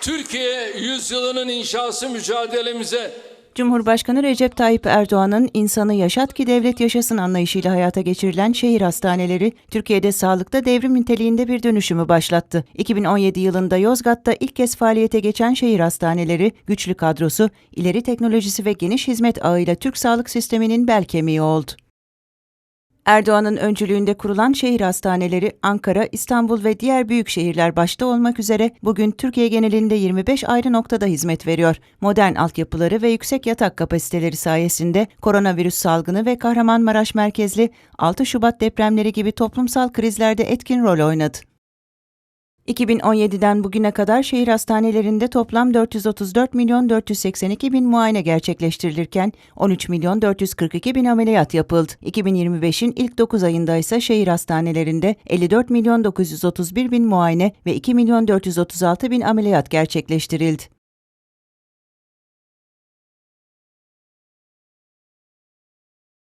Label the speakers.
Speaker 1: Türkiye yüzyılının inşası mücadelemize
Speaker 2: Cumhurbaşkanı Recep Tayyip Erdoğan'ın insanı yaşat ki devlet yaşasın anlayışıyla hayata geçirilen şehir hastaneleri, Türkiye'de sağlıkta devrim niteliğinde bir dönüşümü başlattı. 2017 yılında Yozgat'ta ilk kez faaliyete geçen şehir hastaneleri, güçlü kadrosu, ileri teknolojisi ve geniş hizmet ağıyla Türk sağlık sisteminin bel kemiği oldu. Erdoğan'ın öncülüğünde kurulan şehir hastaneleri Ankara, İstanbul ve diğer büyük şehirler başta olmak üzere bugün Türkiye genelinde 25 ayrı noktada hizmet veriyor. Modern altyapıları ve yüksek yatak kapasiteleri sayesinde koronavirüs salgını ve Kahramanmaraş merkezli 6 Şubat depremleri gibi toplumsal krizlerde etkin rol oynadı. 2017'den bugüne kadar şehir hastanelerinde toplam 434 milyon 482 bin muayene gerçekleştirilirken 13 milyon 442 bin ameliyat yapıldı. 2025'in ilk 9 ayında ise şehir hastanelerinde 54 milyon 931 bin muayene ve 2 milyon 436 bin ameliyat gerçekleştirildi.